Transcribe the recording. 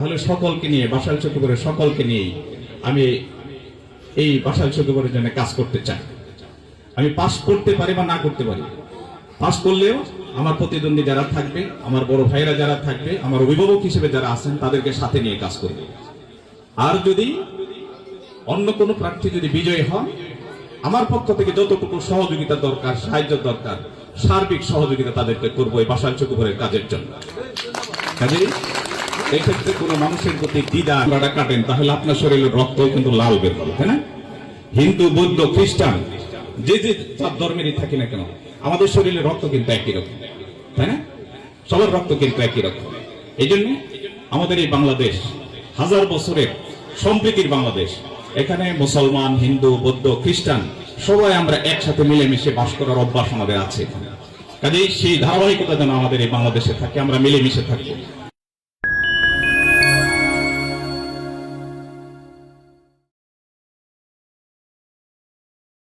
তাহলে সকলকে নিয়ে, বাসাল চক্রবরের সকলকে নিয়েই আমি এই বাসাল চক্রবরের জন্য কাজ করতে চাই। আমি পাস করতে পারি বা না করতে পারি? পাস করলেও আমার প্রতিদ্বন্দ্বী যারা থাকবে, আমার বড় ভাইরা যারা থাকবে, আমার অভিভাবক হিসেবে যারা আছেন, তাদেরকে সাথে নিয়ে কাজ করবে। আর যদি অন্য কোনো প্রার্থী যদি বিজয়ী হন, আমার পক্ষ থেকে যতটুকু সহযোগিতা দরকার, সাহায্য দরকার, সার্বিক সহযোগিতা তাদেরকে করব এই বাসাল চকুপুরের কাজের জন্য। কাজেই এক্ষেত্রে কোনো মানুষের প্রতি দ্বিধা আপনারা কাটেন তাহলে আপনার শরীরের রক্ত কিন্তু লাল বের হবে, তাই না? হিন্দু, বৌদ্ধ, খ্রিস্টান, যে যে সব ধর্মেরই থাকি না কেন, আমাদের শরীরের রক্ত কিন্তু একই রকম, তাই না? সবার রক্ত কিন্তু একই রকম। এই জন্য আমাদের এই বাংলাদেশ, হাজার বছরের সম্প্রীতির বাংলাদেশ, এখানে মুসলমান, হিন্দু, বৌদ্ধ, খ্রিস্টান, সবাই আমরা একসাথে মিলেমিশে বাস করার অভ্যাস আমাদের আছে এখানে। কাজেই সেই ধারাবাহিকতা যেন আমাদের এই বাংলাদেশে থাকে, আমরা মিলেমিশে থাকব।